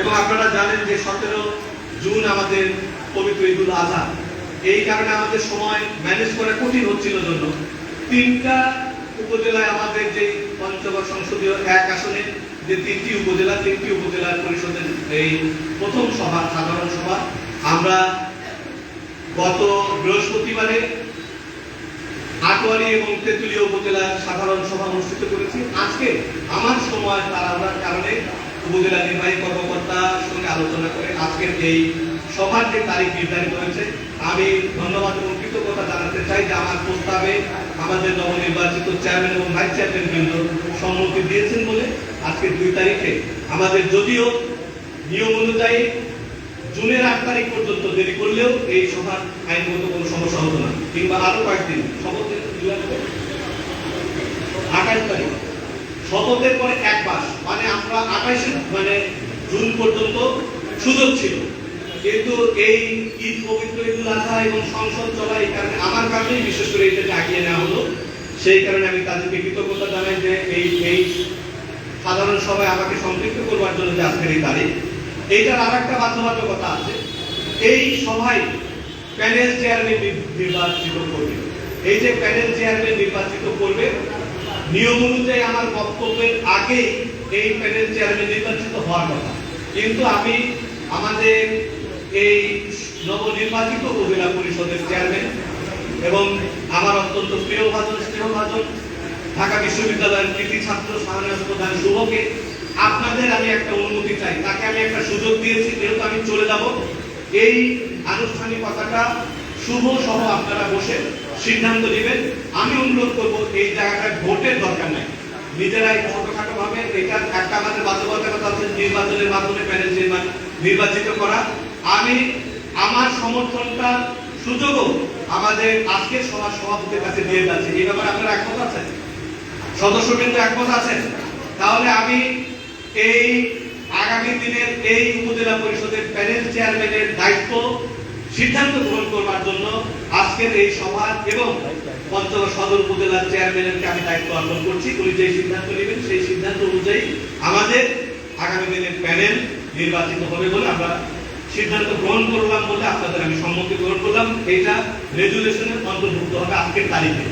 এবং আপনারা জানেন যে সতেরো জুন আমাদের পবিত্র ঈদুল আজহা এই কারণে আমাদের সময় ম্যানেজ করা কঠিন হচ্ছিল জন্য। তিনটা উপজেলায় আমাদের যে পঞ্চগড় সংসদীয় এক আসনে যে তিনটি উপজেলা, তিনটি উপজেলার পরিষদের এই প্রথম সভা, সাধারণ সভা, আমরা গত বৃহস্পতিবারে আটোয়ারি এবং তেঁতুলিয়া উপজেলার সাধারণ সভা অনুষ্ঠিত করেছি। আজকে আমার সময় তাড়াহুড়ার কারণে উপজেলা নির্বাহী কর্মকর্তার সঙ্গে আলোচনা করে আজকের এই সভার যে তারিখ নির্ধারিত হয়েছে, আমি ধন্যবাদ এবং কৃতজ্ঞতা জানাতে চাই যে আমার প্রস্তাবে আমাদের নবনির্বাচিত চেয়ারম্যান এবং ভাইস চেয়ারম্যান বৃন্দ সম্মতি দিয়েছেন বলে আজকে দুই তারিখে আমাদের যদিও নিয়ম অনুযায়ী জুনের আট তারিখ পর্যন্ত দেরি করলেও এই সভার আইনগত কোনো সমস্যা হতো না, কিংবা আরও কয়েকদিন শপথ আঠাশ তারিখ। শপথের পরে এক মাস মানে আমরা আঠাশে মানে জুন পর্যন্ত সুযোগ ছিল। কিন্তু এই ঈদ পবিত্র ঈদুল আজহা এবং সংসদ চলা এই কারণে আমার কারণেই বিশেষ করে এটাকে আগিয়ে নেওয়া হলো। সেই কারণে আমি তাদেরকে কৃতজ্ঞতা জানাই যে এই এই সাধারণ সভায় আমাকে সম্পৃক্ত করবার জন্য যে আজকের এই তারিখ। এইটার আর একটা বাধ্যবাধকতা আছে। এই সভায় প্যানেল চেয়ারম্যান নির্বাচিত করবে। এই যে প্যানেল চেয়ারম্যান নির্বাচিত করবে নিয়ম অনুযায়ী আমার বক্তব্যের আগে এই প্যানেল চেয়ারম্যান নির্বাচিত হওয়ার কথা। কিন্তু আমি আমাদের এই নবনির্বাচিত উপজেলা পরিষদের চেয়ারম্যান এবং আমার অত্যন্ত প্রিয় ভাজন, স্নেহ ভাজন, ঢাকা বিশ্ববিদ্যালয়ের কৃতি ছাত্র শাহনাজ প্রধান শুভকে, আপনাদের আমি একটা অনুমতি চাই। তাকে আমি একটা সুযোগ দিয়েছি, যেহেতু আমি চলে যাব। এই আনুষ্ঠানিকতাটা শুভ সহ আপনারা বসে সিদ্ধান্ত নেবেন। আমি অনুরোধ করব, এই জায়গাটায় ভোটের দরকার নাই। নিজেরাই ছোটখাটো ভাবে এটা একটা আমাদের বাধ্যবাধকতা আছে, নির্বাচনের মাধ্যমে প্যানেল চেয়ারম্যান নির্বাচিত করা। আমি আমার সমর্থনটা সুযোগও আমাদের আজকের সভা সভাপতির কাছে দিয়ে যাচ্ছে। এই ব্যাপারে আপনারা একমত আছেন? সদস্যবৃন্দ একমত আছেন? তাহলে আমি এই আগামী দিনের এই উপজেলা পরিষদের প্যানেল চেয়ারম্যানের দায়িত্ব সিদ্ধান্ত গ্রহণ করবার জন্য আজকের এই সভা এবং পঞ্চগড় সদর উপজেলার চেয়ারম্যানকে আমি দায়িত্ব অর্পণ করছি। উনি যে সিদ্ধান্ত নেবেন, সেই সিদ্ধান্ত অনুযায়ী আমাদের আগামী দিনের প্যানেল নির্বাচিত হবে বলে আমরা সিদ্ধান্ত গ্রহণ করলাম বলে আপনাদের আমি সম্মতি গ্রহণ করলাম। এটা রেজুলেশনের অন্তর্ভুক্ত হবে আজকের তারিখে।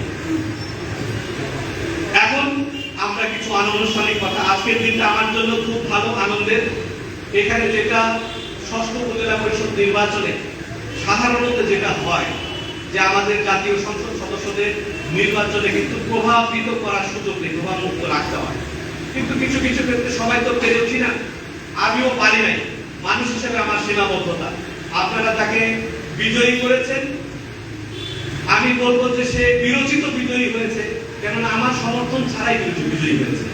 এখন আমরা কিছু আনুষ্ঠানিক কথা। আজকের দিনটা আমার জন্য খুব ভালো আনন্দের। এখানে যেটা ষষ্ঠ উপজেলা পরিষদ নির্বাচনে সাধারণত যেটা হয় যে আমাদের জাতীয় সংসদ সদস্যদের নির্বাচনে কিন্তু প্রভাবিত করার সুযোগ নেই প্রভাব মুক্ত রাখতে হয়। কিন্তু কিছু কিছু ক্ষেত্রে সবাই তো পেরেছি না। আমিও পারি নাই। মানুষ হিসেবে আমার সীমাবদ্ধতা। আপনারা তাকে বিজয়ী করেছেন। আমি বলব যে সে বিরোচিত বিজয়ী হয়েছে, কেননা আমার সমর্থন ছাড়াই বিরোচিত বিজয়ী হয়েছে।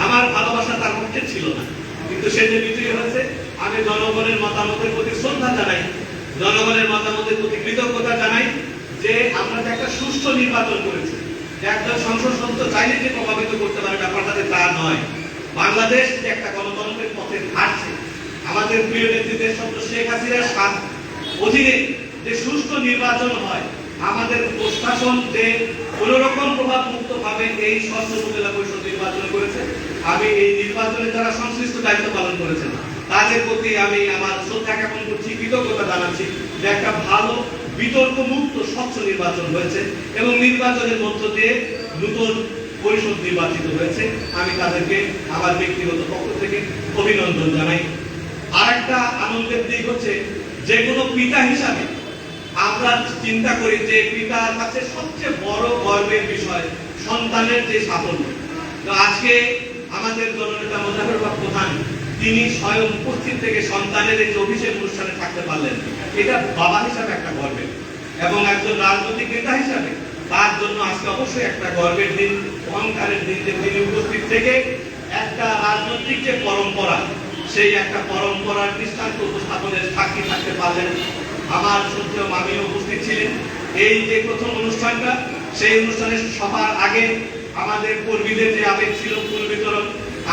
আমার ভালোবাসা তার পক্ষে ছিল না। কিন্তু সে যে বিজয়ী হয়েছে, আমি জনগণের মতামতের প্রতি শ্রদ্ধা জানাই। জনগণের মতামতের প্রতি কৃতজ্ঞতা জানাই যে আমরা যে একটা সুষ্ঠু নির্বাচন করেছি একজন সংসদ সদস্য চাইলে যে প্রভাবিত করতে পারে ব্যাপারটা যে তা নয়। বাংলাদেশ যে একটা গণতন্ত্রের পথে হাঁটছে আমাদের প্রিয় নেত্রী দেশ শেখ হাসিনার অধীনে যে সুষ্ঠু নির্বাচন হয়, আমাদের প্রশাসন যে কোন রকম প্রভাব মুক্ত ভাবে এই ষষ্ঠ উপজেলা পরিষদ নির্বাচন করেছে, আমি এই নির্বাচনে যারা সংশ্লিষ্ট দায়িত্ব পালন করেছেন তাদের প্রতি আমি আমার শ্রদ্ধা জ্ঞাপন করছি কৃতজ্ঞতা জানাচ্ছি যে একটা ভালো বিতর্ক মুক্ত স্বচ্ছ নির্বাচন হয়েছে এবং নির্বাচনের মধ্য দিয়ে নতুন পরিষদ নির্বাচিত হয়েছে। আমি তাদেরকে আমার ব্যক্তিগত পক্ষ থেকে অভিনন্দন জানাই। আর একটা আনন্দের দিক হচ্ছে, যে কোনো পিতা হিসাবে আমরা চিন্তা করি যে পিতার কাছে সবচেয়ে বড় গর্বের বিষয় সন্তানের যে সাফল্য। তো আজকে আমাদের দলনেতা মোজাফর প্রধান তিনি স্বয়ং উপস্থিত থেকে সন্তানের এই অভিষেক অনুষ্ঠানে থাকতে পারলেন, এটা বাবা হিসাবে একটা গর্বের। এবং একজন রাজনৈতিক নেতা হিসাবে তার জন্য আজকে অবশ্যই একটা গর্বের দিন, অহংকারের দিন যে তিনি উপস্থিত থেকে একটা রাজনৈতিক যে পরম্পরা, সেই একটা পরম্পরার দৃষ্টান্ত উপস্থাপনের সাক্ষী থাকতে পারলেন। আমার সত্য মামিও উপস্থিত ছিলেন। এই যে প্রথম অনুষ্ঠানটা, সেই অনুষ্ঠানের সবার আগে আমাদের কর্মীদের যে আবেগ ছিল ফুল বিতরণ,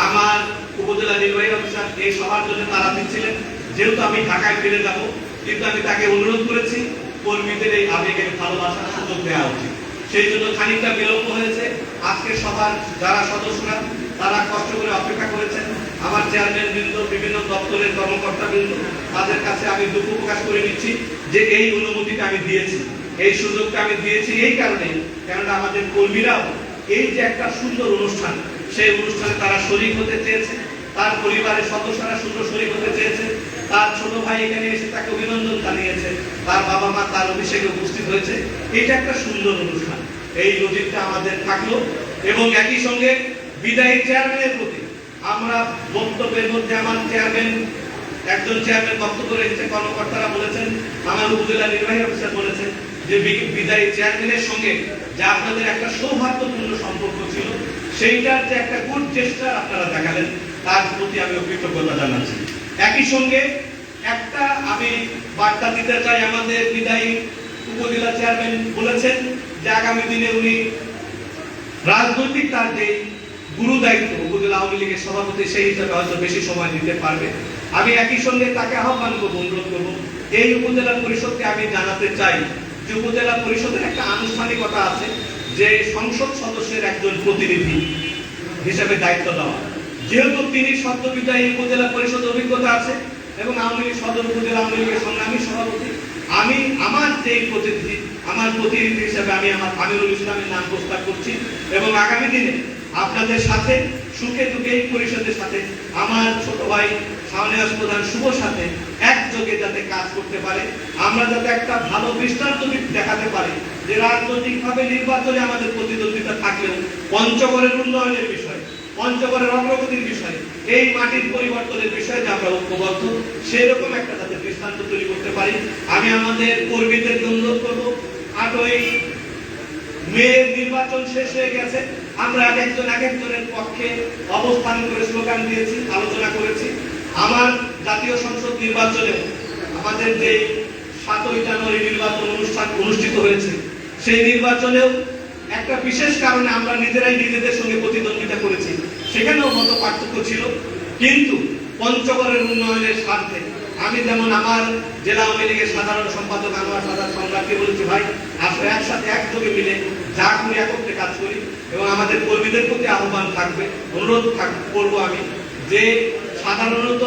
আমার উপজেলা নির্বাহী অফিসার এই সবার জন্য তারা দিচ্ছিলেন। যেহেতু আমি ঢাকায় ফিরে যাব, কিন্তু আমি তাকে অনুরোধ করেছি, কর্মীদের এই আবেগের ভালোবাসার সুযোগ দেওয়া উচিত। সেই জন্য খানিকটা বিলম্ব হয়েছে। আজকে সবার যারা সদস্যরা, তারা কষ্ট করে অপেক্ষা করেছেন। আমার চেয়ারম্যান বৃন্দ, বিভিন্ন দপ্তরের কর্মকর্তা বৃন্দ তাদের কাছে আমি দুঃখ প্রকাশ করে নিচ্ছি যে এই অনুমতিটা আমি দিয়েছি। এই সুযোগটা আমি দিয়েছি এই কারণে, কেননা আমাদের কর্মীরাও এই যে একটা সুন্দর অনুষ্ঠান, সেই অনুষ্ঠানে তারা শরীক হতে চেয়েছে। তার পরিবারের সদস্যরা সুন্দর শরীক হতে চেয়েছে। তার ছোট ভাই এখানে এসে তাকে অভিনন্দন জানিয়েছে। তার বাবা মা তার অভিষেকে উপস্থিত হয়েছে। এটা একটা সুন্দর অনুষ্ঠান। এই নজিরটা আমাদের থাকল এবং একই সঙ্গে বিদায়ী চেয়ারম্যানের প্রতি আমরা বক্তব্যের মধ্যে আমার চেয়ারম্যান একজন চেয়ারম্যান বক্তব্য রেখেছে, কর্মকর্তারা বলেছেন আমার উপজেলা নির্বাহী অফিসার বলেছেন যে বিদায়ী চেয়ারম্যানের সঙ্গে যে আপনাদের একটা সৌহার্দ্যপূর্ণ সম্পর্ক ছিল, সেইটার যে একটা গুড চেষ্টা আপনারা দেখালেন তার প্রতি আমি কৃতজ্ঞতা জানাচ্ছি। একই সঙ্গে একটা আমি বার্তা দিতে চাই আমাদের বিদায়ী উপজেলা চেয়ারম্যান বলেছেন যে আগামী দিনে উনি রাজনৈতিক তার যে গুরু দায়িত্ব উপজেলা আওয়ামী লীগের সভাপতি সেই হিসাবে হয়তো বেশি সময় দিতে পারবে। আমি একই সঙ্গে তাকে আহ্বান করব, অনুরোধ করব, এই উপজেলা পরিষদকে আমি জানাতে চাই যে উপজেলা পরিষদের একটা আনুষ্ঠানিকতা আছে যে সংসদ সদস্যের একজন প্রতিনিধি হিসেবে দায়িত্ব দেওয়া। যেহেতু তিনি সদ্য এই উপজেলা পরিষদ অভিজ্ঞতা আছে এবং আওয়ামী লীগ সদর উপজেলা আওয়ামী লীগের সংগ্রামী সভাপতি, আমি আমার যে প্রতিনিধি, আমার প্রতিনিধি হিসেবে আমি আমার আমিরুল ইসলামের নাম প্রস্তাব করছি এবং আগামী দিনে আপনাদের সাথে, সুখে দুঃখে এই পরিষদের সাথে, আমার ছোট ভাই শাহনেওয়াজ প্রধান শুভ সাথে একযোগে যাতে কাজ করতে পারে, আমরা যাতে একটা ভালো দৃষ্টান্ত দেখাতে পারি যে রাজনৈতিকভাবে নির্বাচনে আমাদের প্রতিদ্বন্দ্বিতা থাকলেও পঞ্চগড়ের উন্নয়নের বিষয় পঞ্চগড়ের অগ্রগতির বিষয়ে, এই মাটির পরিবর্তনের বিষয়ে যে আমরা ঐক্যবদ্ধ, সেরকম একটা যাতে দৃষ্টান্ত তৈরি করতে পারি। আমি আমাদের কর্মীদেরকে অনুরোধ করব, আটই মেয়ের নির্বাচন শেষ হয়ে গেছে, আমরা এক একজন এক একজনের পক্ষে অবস্থান করে স্লোগান দিয়েছি, আলোচনা করেছি। আমার জাতীয় সংসদ নির্বাচনে আমাদের যে সাতই জানুয়ারি নির্বাচন অনুষ্ঠান অনুষ্ঠিত হয়েছে, সেই নির্বাচনেও একটা বিশেষ কারণে আমরা নিজেরাই নিজেদের সঙ্গে প্রতিদ্বন্দ্বিতা করেছি। সেখানেও মত পার্থক্য ছিল। কিন্তু পঞ্চগড়ের উন্নয়নের স্বার্থে আমি যেমন আমার জেলা আওয়ামী লীগের সাধারণ সম্পাদক, আমার সাধারণ সম্রাটকে বলেছি, ভাই আসলে একসাথে, একযোগে মিলে যা করি একত্রে কাজ করি এবং আমাদের কর্মীদের প্রতি আহ্বান থাকবে, অনুরোধ থাক- করব আমি। যে সাধারণত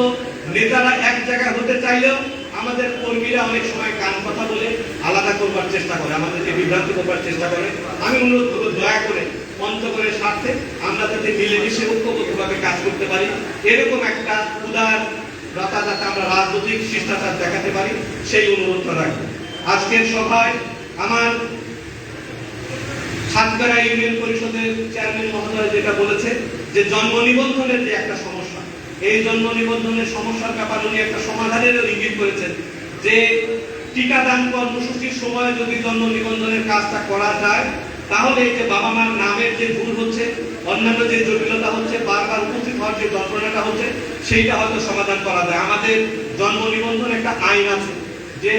নেতারা এক জায়গায় হতে চাইলেও আমাদের কর্মীরা অনেক সময় কান কথা বলে আলাদা করবার চেষ্টা করে আমাদেরকে বিভ্রান্ত করবার চেষ্টা করে। আমি অনুরোধ করব, দয়া করে পঞ্চগড়ের স্বার্থে আমরা যাতে মিলেমিশে ঐক্যবদ্ধভাবে কাজ করতে পারি। এরকম একটা উদার লতা যাতে আমরা রাজনৈতিক শিষ্টাচার দেখাতে পারি, সেই অনুরোধটা রাখব। আজকের সভায় আমার সাতগাড়া ইউনিয়ন পরিষদের চেয়ারম্যান মহোদয় যেটা বলেছে যে জন্ম নিবন্ধনের যে একটা সমস্যা, এই জন্ম নিবন্ধনের সমস্যার ব্যাপারে উনি একটা সমাধানের ইঙ্গিত করেছেন যে টিকাদান কর্মসূচির সময় যদি জন্ম নিবন্ধনের কাজটা করা যায় তাহলে এই যে বাবা মার নামের যে ভুল হচ্ছে, অন্যান্য যে জটিলতা হচ্ছে, বারবার উপস্থিত হওয়ার যে যন্ত্রণাটা হচ্ছে, সেইটা হয়তো সমাধান করা যায়। আমাদের জন্ম নিবন্ধন একটা আইন আছে, যে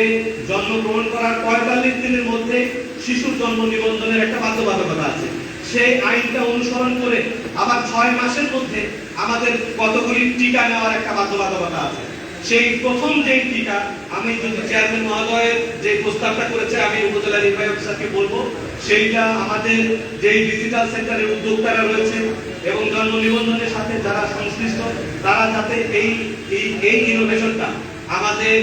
জন্মগ্রহণ করার পঁয়তাল্লিশ দিনের মধ্যে শিশুর জন্ম নিবন্ধনের একটা বাধ্যবাধকতা আছে। সেই আইনটা অনুসরণ করে আবার ছয় মাসের মধ্যে আমাদের কতগুলি টিকা নেওয়ার একটা বাধ্যবাধকতা আছে। সেই প্রথম যে টিকা, আমি যদি চেয়ারম্যান মহোদয়ের যে প্রস্তাবটা করেছে, আমি উপজেলা নির্বাহী অফিসারকে বলব সেইটা আমাদের যেই ডিজিটাল সেন্টারের উদ্যোক্তারা রয়েছে এবং জন্ম নিবন্ধনের সাথে যারা সংশ্লিষ্ট, তারা যাতে এই এই ইনোভেশনটা আমাদের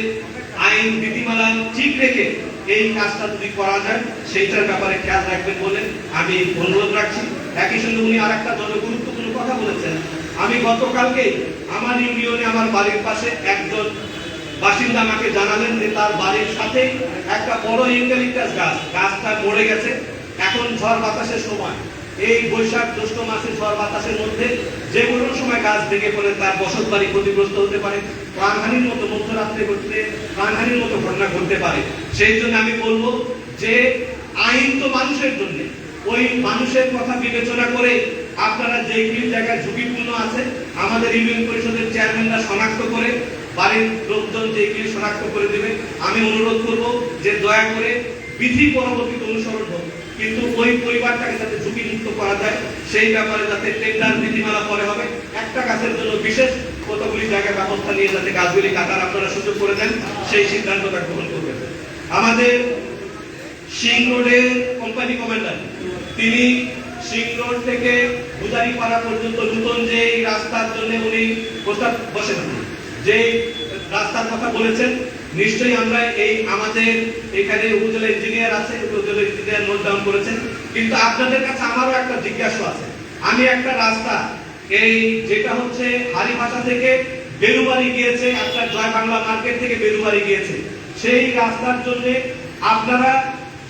আইন নীতিমালা ঠিক রেখে এই কাজটা যদি করা যায়, সেইটার ব্যাপারে খেয়াল রাখবেন বলে আমি অনুরোধ রাখছি। একই সঙ্গে উনি আর একটা গুরুত্বপূর্ণ কথা বলেছেন। আমি গতকালকে আমার ইউনিয়নে আমার বাড়ির পাশে একজন বাসিন্দা আমাকে জানালেন যে তার বাড়ির সাথে একটা বড় ইউক্যালিপটাস গাছ, গাছটা মরে গেছে। এখন ঝড় বাতাসের সময়। এই বৈশাখ জ্যৈষ্ঠ মাসে ঝড় বাতাসের মধ্যে যে কোনো সময় গাছ ভেঙে পড়ে, তার বসত বাড়ি ক্ষতিগ্রস্ত হতে পারে, প্রাণহানির মতো মধ্যরাত্রে ঘটতে প্রাণহানির মতো ঘটনা ঘটতে পারে। সেই জন্য আমি বলব যে, আইন তো মানুষের জন্য। ওই মানুষের কথা বিবেচনা করে আপনারা যেইগুলি জায়গায় ঝুঁকিপূর্ণ আছে, আমাদের ইউনিয়ন পরিষদের চেয়ারম্যানরা শনাক্ত করে বাড়ির লোকজন যেইগুলি শনাক্ত করে দেবে, আমি অনুরোধ করব যে দয়া করে বিধি পরবর্তীতে অনুসরণ হোক। কিন্তু ওই পরিবারটাকে যাতে ঝুঁকি মুক্ত করা যায়, সেই ব্যাপারে যাতে টেন্ডার নীতিমালা পরে হবে। একটা গাছের জন্য বিশেষ কতগুলি জায়গায় ব্যবস্থা নিয়ে যাতে গাছগুলি কাটার আপনারা সুযোগ করে দেন, সেই সিদ্ধান্তটা গ্রহণ করবেন। আমাদের সিং রোডের কোম্পানি কমান্ডার তিনি সিং রোড থেকে গুজারিপাড়া পর্যন্ত নতুন যে রাস্তার জন্য উনি প্রস্তাব বসেন যে রাস্তার কথা বলেছেন, নিশ্চয়ই আমরা এই আমাদের এখানে উপজেলা ইঞ্জিনিয়ার আছে, উপজেলা ইঞ্জিনিয়ার নোট ডাউন করেছেন। কিন্তু আপনাদের কাছে আমারও একটা জিজ্ঞাসা আছে। আমি একটা রাস্তা, এই যেটা হচ্ছে হারিভাষা থেকে বেলুবাড়ি গিয়েছে, আপনার জয় বাংলা মার্কেট থেকে বেলুবাড়ি গিয়েছে। সেই রাস্তার জন্য আপনারা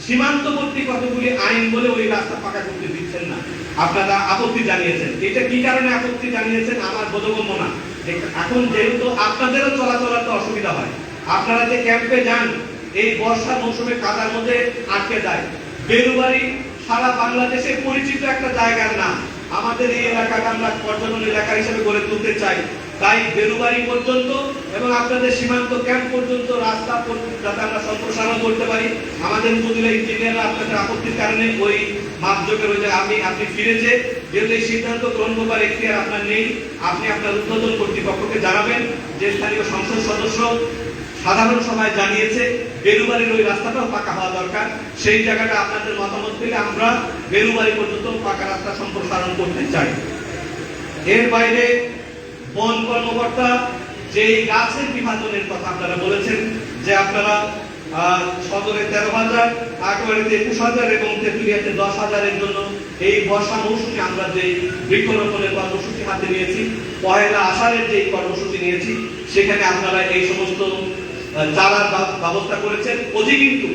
সীমান্তবর্তী কতগুলি আইন বলে ওই রাস্তা পাকা করতে দিচ্ছেন না। আপনারা আপত্তি জানিয়েছেন। এটা কি কারণে আপত্তি জানিয়েছেন? আমার বোধগম্য না। এ- এখন যেহেতু আপনাদেরও চলাচলের তো অসুবিধা হয়, আপনারা যে ক্যাম্পে যান, এই বর্ষা মৌসুমে কাদার মধ্যে আটকে যায়। বেলুবাড়ি সারা বাংলাদেশে পরিচিত একটা জায়গার নাম। আমাদের এই এলাকাটা আমরা পর্যটন এলাকা হিসেবে গড়ে তুলতে চাই। তাই বেলুবাড়ি পর্যন্ত এবং আপনাদের সীমান্ত ক্যাম্প পর্যন্ত রাস্তা যাতে আমরা সম্প্রসারণ করতে পারি। আমাদের উপজেলা ইঞ্জিনিয়াররা আপনাদের আপত্তির কারণে ওই মাপযোগের ওই আমি আপনি ফিরেছে, যেহেতু এই সিদ্ধান্ত গ্রহণ করবার এখতিয়ার আপনার নেই, আপনি আপনার উদ্বোধন কর্তৃপক্ষকে জানাবেন। যে স্থানীয় সংসদ সদস্য সাধারণ সভায় জানিয়েছে বেলুবাড়ির ওই রাস্তাটাও পাকা হওয়া দরকার। সেই জায়গাটা আপনাদের মতামত পেলে আমরা বেলুবাড়ি পর্যন্ত পাকা রাস্তা সম্প্রসারণ করতে চাই। এর বাইরে বন কর্মকর্তা যে গাছের বিভাজনের কথা আপনারা বলেছেন, যে আপনারা সদরে তেরো হাজার আটবাড়িতে একুশ হাজার এবং তেঁতুলিয়াতে দশ হাজারের জন্য এই বর্ষা মৌসুমে আমরা যে বৃক্ষরোপণের কর্মসূচি হাতে নিয়েছি, পহেলা আষাঢ়ের যে কর্মসূচি নিয়েছি, সেখানে আপনারা এই সমস্ত চারার ব্যবস্থা করেছেন। ওজি কিন্তু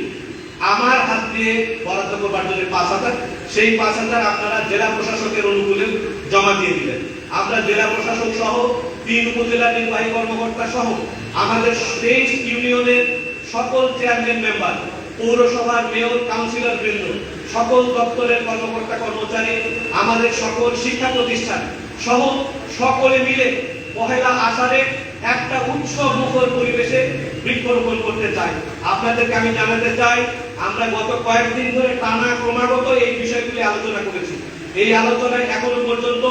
আমার হাত দিয়ে বরাদ্দ করবার জন্য পাঁচ হাজার, সেই পাঁচ হাজার আপনারা জেলা প্রশাসকের অনুকূলে জমা দিয়ে দিলেন। আমরা জেলা প্রশাসক সহ, তিন উপজেলা নির্বাহী কর্মকর্তা সহ, আমাদের তেইশ ইউনিয়নের সকল চেয়ারম্যান মেম্বার পৌরসভার মেয়র কাউন্সিলর বৃন্দ, সকল দপ্তরের কর্মকর্তা কর্মচারী, আমাদের সকল শিক্ষা প্রতিষ্ঠান সহ সকলে মিলে পহেলা আষাঢ়ে একটা উৎসব মুখর পরিবেশে বৃক্ষরোপণ করতে চাই। আপনাদেরকে আমি জানাতে চাই, আমরা গত কয়েকদিন ধরে টানা ক্রমাগত এই বিষয়গুলি আলোচনা করেছি। এই আলোচনায় এখনও পর্যন্ত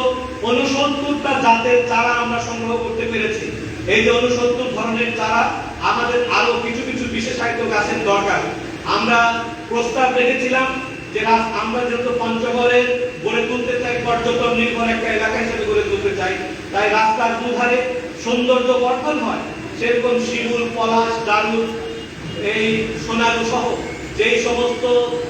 উনসত্তরটা জাতের চারা আমরা সংগ্রহ করতে পেরেছি। এই যে উনসত্তর ধরনের চারা, আমাদের আরও কিছু কিছু বিশেষায়িত গাছের দরকার। আমরা প্রস্তাব রেখেছিলাম যে আমরা যেহেতু পঞ্চগড়ে গড়ে তুলতে চাই, পর্যটন নির্ভর একটা এলাকা হিসেবে গড়ে তুলতে চাই, তাই রাস্তার দুধারে সৌন্দর্য বর্ধন হয়। সেরকম শিমুল, পলাশ দারুল এই সোনালু সহ যেই সমস্ত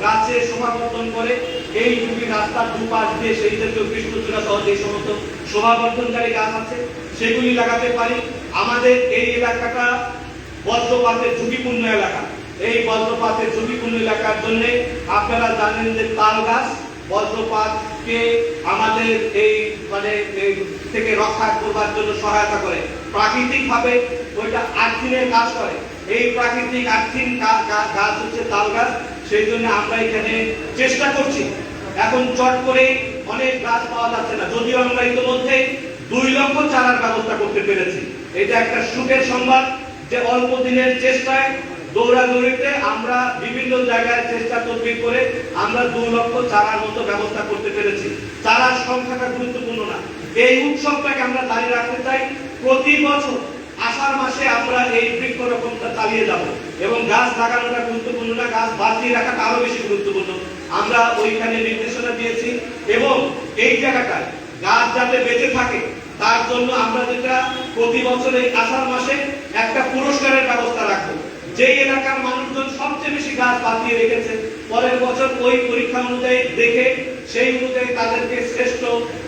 গাছে শোভাবর্ধন করে, এই দুটি রাস্তার দুপাশ দিয়ে সেই জাতীয় কৃষ্ণচূড়া সহ যে সমস্ত শোভাবর্ধনকারী গাছ আছে, সেগুলি লাগাতে পারি। আমাদের এই এলাকাটা বজ্রপাতের ঝুঁকিপূর্ণ এলাকা। এই বজ্রপাতের ঝুঁকিপূর্ণ এলাকার জন্য আপনারা জানেন যে তাল গাছ, বজ্রপাতকে আমাদের এই মানে থেকে রক্ষা করবার জন্য সহায়তা করে। প্রাকৃতিক ভাবে ওইটা আর্থিনের কাজ করে। এই প্রাকৃতিক গা- গাছ হচ্ছে তাল গাছ, সেই জন্য আমরা এখানে চেষ্টা করছি। এখন চট করে অনেক গাছ পাওয়া যাচ্ছে না। যদিও আমরা ইতিমধ্যে দুই লক্ষ চারার ব্যবস্থা করতে পেরেছি। এটা একটা সুখের সংবাদ যে অল্প দিনের চেষ্টায় দৌড়াদৌড়িতে আমরা বিভিন্ন জায়গায় চেষ্টা তদবির করে আমরা দু লক্ষ চারার মতো ব্যবস্থা করতে পেরেছি। চারার সংখ্যাটা গুরুত্বপূর্ণ না। এই উৎসবটাকে আমরা দাঁড়িয়ে রাখতে চাই প্রতি বছর। আষাঢ় মাসে আমরা এই বৃক্ষরোপণটা চালিয়ে যাব এবং গাছ লাগানোটা গুরুত্বপূর্ণ না, গাছ বাঁচিয়ে রাখাটা আরও বেশি গুরুত্বপূর্ণ। আমরা ওইখানে নির্দেশনা দিয়েছি এবং এই জায়গাটায় গাছ যাতে বেঁচে থাকে, তার জন্য আমরা যেটা প্রতি বছর এই আষাঢ় মাসে একটা পুরস্কারের ব্যবস্থা রাখব। যেই এলাকার মানুষজন সবচেয়ে বেশি গাছ বাঁচিয়ে রেখেছে, পরের বছর ওই পরীক্ষা অনুযায়ী দেখে সেই অনুযায়ী তাদেরকে শ্রেষ্ঠ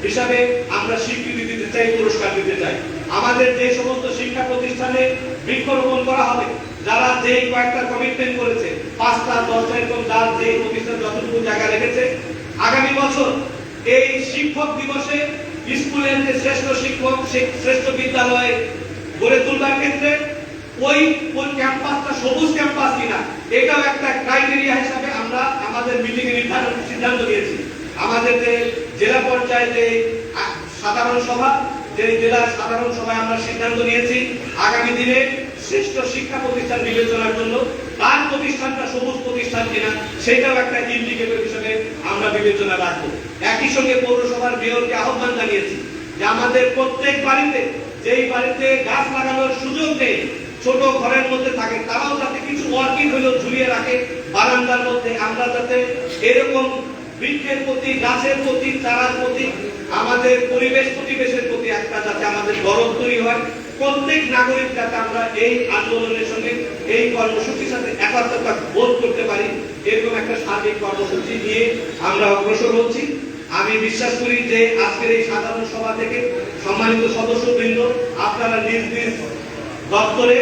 হিসাবে আমরা স্বীকৃতি দিতে চাই, পুরস্কার দিতে চাই। আমাদের যে সমস্ত শিক্ষা প্রতিষ্ঠানে বৃক্ষরোপণ করা হবে, যারা যেই কয়েকটা কমিটমেন্ট করেছে, পাঁচটা, দশটা এরকম যার যে প্রতিষ্ঠান যতটুকু জায়গা রেখেছে, আগামী বছর এই শিক্ষক দিবসে স্কুলের যে শ্রেষ্ঠ শিক্ষক শ্রেষ্ঠ বিদ্যালয়ে গড়ে তুলবার ক্ষেত্রে ওই ওই ক্যাম্পাসটা সবুজ ক্যাম্পাস কিনা, এটাও একটা ক্রাইটেরিয়া হিসাবে আমরা আমাদের মিটিং এ নির্ধারণ সিদ্ধান্ত নিয়েছি। আমাদের যে জেলা পর্যায়ে সাধারণ সভা, যে জেলার সাধারণ সভায় আমরা সিদ্ধান্ত নিয়েছি, আগামী দিনে শ্রেষ্ঠ শিক্ষা প্রতিষ্ঠান বিবেচনার জন্য তার প্রতিষ্ঠানটা সবুজ প্রতিষ্ঠান কিনা সেটাও একটা ইন্ডিকেটর হিসেবে আমরা বিবেচনা রাখব। একই সঙ্গে পৌরসভার মেয়রকে আহ্বান জানিয়েছি যে আমাদের প্রত্যেক বাড়িতে, যেই বাড়িতে গাছ লাগানোর সুযোগ নেই, ছোট ঘরের মধ্যে থাকে, তারাও যাতে কিছু অর্কিড হলেও ঝুলিয়ে রাখে, বারান্দার মধ্যে আমরা যাতে এরকম বৃক্ষের প্রতি, গাছের প্রতি, চারার প্রতি, আমাদের পরিবেশ প্রতিবেশের প্রতি একটা যাতে আমাদের গরম তৈরি হয়। প্রত্যেক নাগরিক যাতে আমরা এই আন্দোলনের সঙ্গে, এই কর্মসূচির সাথে একাত্মতা বোধ করতে পারি, এরকম একটা সার্বিক কর্মসূচি নিয়ে আমরা অগ্রসর হচ্ছি। আমি বিশ্বাস করি যে আজকের এই সাধারণ সভা থেকে সম্মানিত সদস্যবৃন্দ আপনারা নিজ নিজ দপ্তরে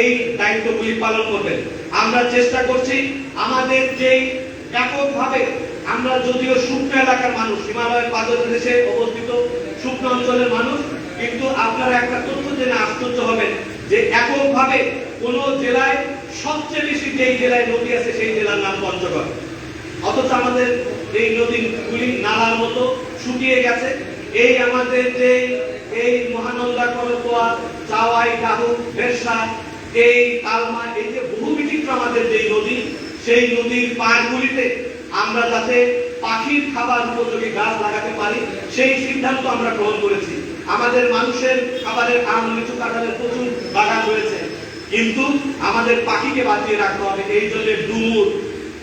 এই দায়িত্বগুলি পালন করবেন। আমরা চেষ্টা করছি আমাদের যেই ব্যাপকভাবে আমরা যদিও শুকনো এলাকার মানুষ, হিমালয়ের পাদদেশে অবস্থিত শুকনো অঞ্চলের মানুষ, কিন্তু আপনারা একটা তথ্য জেনে আশ্চর্য হবেন যে এককভাবে কোন জেলায় সবচেয়ে বেশি যেই জেলায় নদী আছে সেই জেলার নাম পঞ্চগড়। অথচ আমাদের এই নদীগুলি নালার মতো শুকিয়ে গেছে। এই আমাদের যে এই মহানন্দা করতোয়া চাওয়াই ডাহু বেরসা এই তালমা এই যে বহু বিচিত্র আমাদের যে নদী, সেই নদীর পাড়গুলিতে আমরা যাতে পাখির খাবার উপযোগী গাছ লাগাতে পারি, সেই সিদ্ধান্ত আমরা গ্রহণ করেছি। আমাদের মানুষের খাবারের আম, লিচু, কাঁঠালের প্রচুর বাগান রয়েছে। কিন্তু আমাদের পাখিকে বাঁচিয়ে রাখতে হবে। এই জন্য ডুমুর,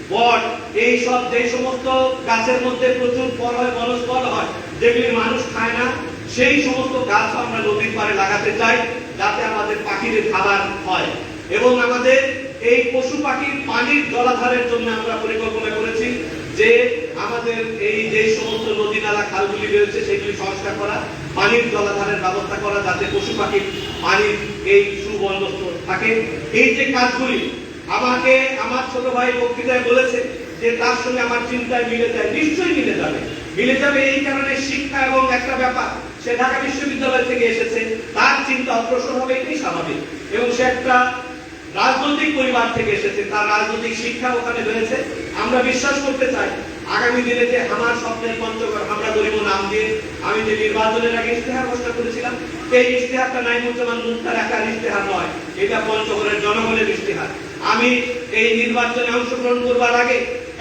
বট, এই সব যে সমস্ত গাছের মধ্যে প্রচুর ফল হয়, বনজ ফল হয়, যেগুলি মানুষ খায় না, সেই সমস্ত গাছ আমরা নদীর পাড়ে লাগাতে চাই, যাতে আমাদের পাখিদের খাবার হয়। এবং আমাদের এই পশু পাখির পানির জলাধারের জন্য আমরা পরিকল্পনা করেছি যে আমাদের এই যে সমস্ত নদী নালা, খালগুলি রয়েছে, সেগুলি সংস্কার করা, পানির জলাধারের ব্যবস্থা করা যাতে পশু পাখির পানির এই সুবন্দোবস্ত থাকে। এই যে কাজগুলি, আমাকে আমার ছোট ভাই বক্তৃতায় বলেছে যে তার সঙ্গে আমার চিন্তায় মিলে যায়, নিশ্চয়ই মিলে যাবে। মিলে যাবে এই কারণে শিক্ষা এবং একটা ব্যাপার, সে ঢাকা বিশ্ববিদ্যালয় থেকে এসেছে, তার চিন্তা অগ্রসর হবে, এটাই স্বাভাবিক। এবং সে একটা রাজনৈতিক পরিবার থেকে এসেছে, তার রাজনৈতিক শিক্ষা ওখানে রয়েছে আমরা বিশ্বাস করতে চাই, আগামী দিনে যে আমার স্বপ্নের পঞ্চগড়, আমরা গরিব নাম দিয়ে। আমি যে নির্বাচনের আগে ইশতেহার ঘোষণা করেছিলাম এই ইশতেহারটা নাইমুজ্জামান মুক্তার একার ইশতেহার নয়, এটা পঞ্চগড়ের জনগণের ইশতেহার। আমি এই নির্বাচনে অংশগ্রহণ করবার আগে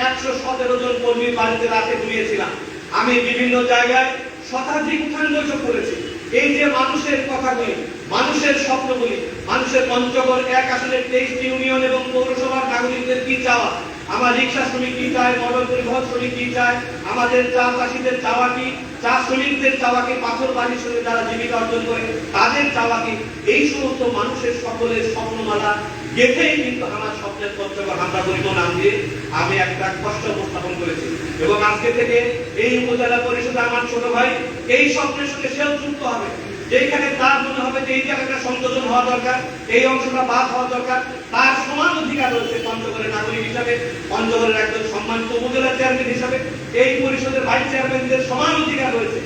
একশো সতেরো জন কর্মীর বাড়িতে রাতে ঘুরিয়েছিলাম আমি বিভিন্ন জায়গায় শতাধিক উত্থান বৈঠক করেছি। এই যে মানুষের কথাগুলি মানুষের স্বপ্নগুলি, মানুষের পঞ্চগড়, এক আসনের তেইশটি ইউনিয়ন এবং পৌরসভার নাগরিকদের কি চাওয়া? আমার রিক্সা শ্রমিক কি চায়? মোটর পরিবহন শ্রমিক কি চায়? আমাদের চা চাষিদের চাওয়া কি? চা শ্রমিকদের চাওয়া কি? পাথর বাড়ির সঙ্গে যারা জীবিকা অর্জন করে? তাদের চাওয়া কি? এই সমস্ত মানুষের সকলের স্বপ্নমালা গেথেই কিন্তু আমার স্বপ্নের পঞ্চগড় আমরা গরিব নাম দিয়ে আমি একটা কষ্ট উপস্থাপন করেছি। এবং আজকে থেকে এই উপজেলা পরিষদে আমার ছোট ভাই এই স্বপ্নের সঙ্গে সেও যুক্ত হবে। যেখানে তার মনে হবে যে এই জায়গাটা সংযোজন হওয়া দরকার, এই অংশটা বাদ হওয়া দরকার, তার সমান অধিকার রয়েছে পঞ্চগড়ের নাগরিক হিসাবে, পঞ্চগড়ের একজন সম্মানিত উপজেলা চেয়ারম্যান হিসাবে, এই পরিষদের ভাইস চেয়ারম্যানদের সমান অধিকার রয়েছে।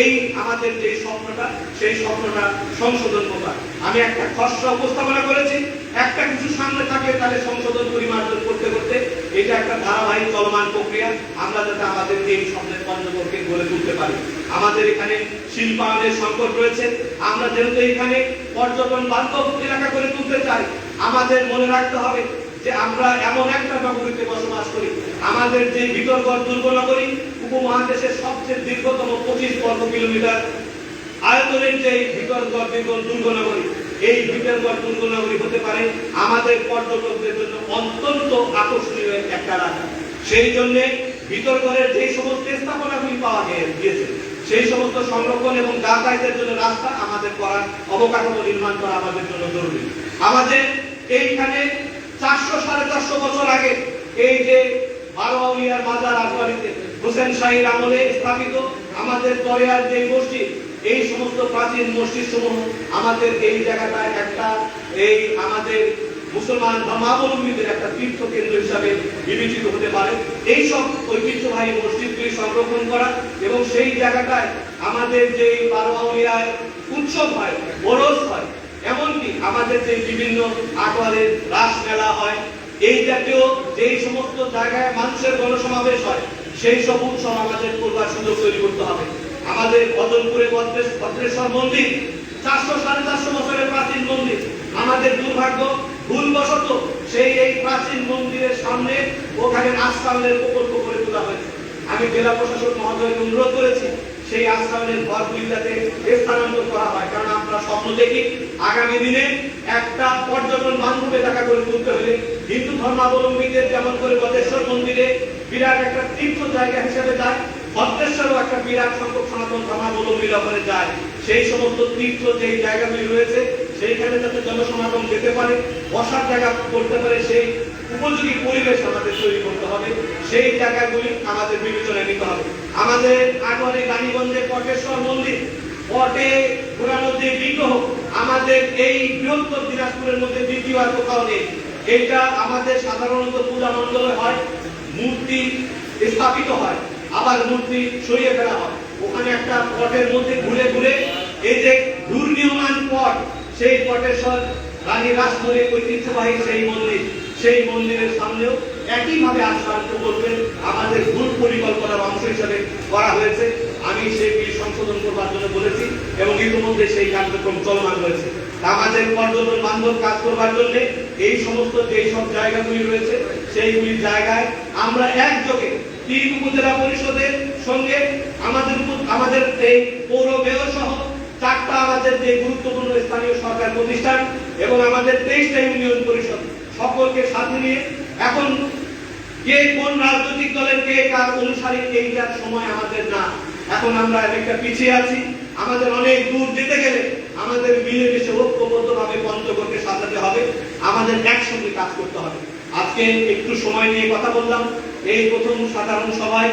এই আমাদের যে স্বপ্নটা, সেই স্বপ্নটা সংশোধন করা আমি একটা খসড়া উপস্থাপনা করেছি, একটা কিছু সামনে থাকলে তাহলে সংশোধন পরিমার্জন করতে করতে এটা একটা ধারাবাহিক চলমান প্রক্রিয়া। আমরা যাতে আমাদের এই স্বপ্নের পঞ্চগড়কে গড়ে তুলতে পারি। আমাদের এখানে শিল্পায়নের সংকট রয়েছে। আমরা যেহেতু এখানে পর্যটন বান্ধব এলাকা করে তুলতে চাই, আমাদের মনে রাখতে হবে যে আমরা এমন একটা নগরীতে বসবাস করি। আমাদের যে ভিতরগড় দুর্গ নগরী উপমহাদেশের সবচেয়ে দীর্ঘতম পঁচিশ বর্গ কিলোমিটার আয়তনের যে ভিতরগড় দুর্গ নগরী এই ভিতরগড় দুর্গ নগরী হতে পারে আমাদের পর্যটকদের জন্য অত্যন্ত আকর্ষণীয় একটা এলাকা সেই জন্য ভিতরগড়ের যে সমস্ত স্থাপনাগুলি পাওয়া গিয়েছে সেই সমস্ত সংরক্ষণ এবং যাতায়াতের জন্য রাস্তা আমাদের করার অবকাঠামো নির্মাণ করা আমাদের জন্য জরুরি। আমাদের এইখানে চারশো সাড়ে চারশো বছর আগে এই যে বারো আউলিয়ার মাজার আজবাড়িতে হোসেন শাহীর আমলে স্থাপিত আমাদের দরিয়ার যে মসজিদ, এই সমস্ত প্রাচীন মসজিদ সমূহ আমাদের এই জায়গাটায় একটা, এই আমাদের মুসলমান বা ধর্মাবলম্বীদের একটা তীর্থ কেন্দ্র হিসাবে বিবেচিত হতে পারে। এই সব ঐতিহ্যবাহী মসজিদগুলি সংরক্ষণ করা এবং সেই জায়গাটায় আমাদের যে বারো উৎসব হয় বরস হয়, এমনকি আমাদের যে বিভিন্ন আটোয়ারের রাস মেলা হয়, এই জাতীয় যেই সমস্ত জায়গায় মানুষের গণসমাবেশ হয়, সেই সব উৎসব আমাদের করবার সুযোগ তৈরি করতে হবে। আমাদের বদলপুরে ভদ্রেশ- ভদ্রেশ্বর মন্দির, চারশো সাড়ে চারশো বছরের প্রাচীন মন্দির, আমাদের দুর্ভাগ্য ভুলবশত সেই এই প্রাচীন মন্দিরের সামনে ওখানে আস্তালের প্রকল্প করে তোলা হয়েছে। আমি জেলা প্রশাসক মহোদয়কে অনুরোধ করেছি, সেই আশ্রমের ঘরগুলি যাতে স্থানান্তর করা হয়। কারণ আমরা স্বপ্ন দেখি, আগামী দিনে একটা পর্যটন বান্ধব এলাকা করে তুলতে হলে হিন্দু ধর্মাবলম্বীদের যেমন করে বটেশ্বর মন্দিরে বিরাট একটা তীর্থ জায়গা হিসেবে যায় ভদ্রেশ্বরও একটা বিরাট সংখ্যক সনাতন ধর্মাবলম্বীরা ওখানে যায়। সেই সমস্ত তীর্থ যেই জায়গাগুলি রয়েছে সেইখানে যাতে জনসমাগম যেতে পারে, বসার জায়গা করতে পারে, সেই উপযোগী পরিবেশ আমাদের তৈরি করতে হবে, সেই জায়গাগুলি আমাদের বিবেচনায় নিতে হবে। আমাদের আটোয়ারি রানীগঞ্জে পটেশ্বর মন্দির পটে ঘোরানো যে বিগ্রহ, আমাদের এই বৃহত্তর দিনাজপুরের মধ্যে দ্বিতীয় আর কোথাও নেই। এটা আমাদের সাধারণত পূজা মণ্ডলে হয়, মূর্তি স্থাপিত হয়, আবার মূর্তি সরিয়ে ফেলা হয়। ওখানে একটা পটের মধ্যে ঘুরে ঘুরে এই যে দুর্নিয়মান পট সেই পটেশ্বর রানী রাসমণি ঐতিহ্যবাহী সেই মন্দির, সেই মন্দিরের সামনেও একইভাবে আশ্রয় প্রকল্পের আমাদের ভুল পরিকল্পনার অংশ হিসেবে করা হয়েছে। আমি সেই বিল সংশোধন করবার জন্য বলেছি এবং ইতিমধ্যে সেই কার্যক্রম চলমান রয়েছে। আমাদের পর্যটন বান্ধব কাজ করবার জন্য এই সমস্ত যে সব জায়গাগুলি রয়েছে সেইগুলি জায়গায় আমরা একযোগে তিন উপজেলা পরিষদের সঙ্গে আমাদের আমাদের এই পৌর মেয়র সহ চারটা আমাদের যে গুরুত্বপূর্ণ স্থানীয় সরকার প্রতিষ্ঠান এবং আমাদের তেইশটা ইউনিয়ন পরিষদ সকলকে সাথে নিয়ে এখন কে কোন রাজনৈতিক দলের কে কার অনুসারী এইটার সময় আমাদের না। এখন আমরা অনেকটা পিছিয়ে আছি। আমাদের অনেক দূর যেতে গেলে আমাদের মিলেমিশে ঐক্যবদ্ধভাবে পঞ্চগড়কে সাজাতে হবে। আমাদের একসঙ্গে কাজ করতে হবে। আজকে একটু সময় নিয়ে কথা বললাম। এই প্রথম সাধারণ সভায়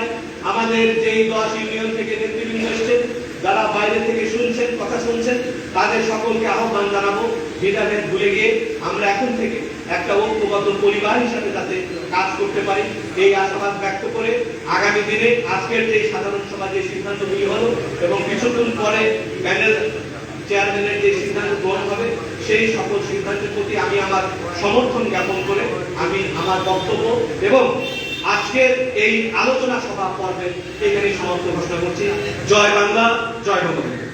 আমাদের যেই দশ ইউনিয়ন থেকে নেতৃবৃন্দ এসছেন যারা বাইরে থেকে শুনছেন, কথা শুনছেন, তাদের সকলকে আহ্বান জানাব ভেদাভেদ ভুলে গিয়ে আমরা এখন থেকে একটা ঐক্যবদ্ধ পরিবার হিসাবে যাতে কাজ করতে পারি। এই আশাবাদ ব্যক্ত করে আগামী দিনে আজকের যে সাধারণ সভা যে সিদ্ধান্তগুলি হলো এবং কিছুক্ষণ পরে প্যানেল চেয়ারম্যানের যে সিদ্ধান্ত গ্রহণ হবে, সেই সকল সিদ্ধান্তের প্রতি আমি আমার সমর্থন জ্ঞাপন করে আমি আমার বক্তব্য এবং আজকের এই আলোচনা সভা পর্বে এখানে সমাপ্ত ঘোষণা করছি। জয় বাংলা জয় বঙ্গবন্ধু।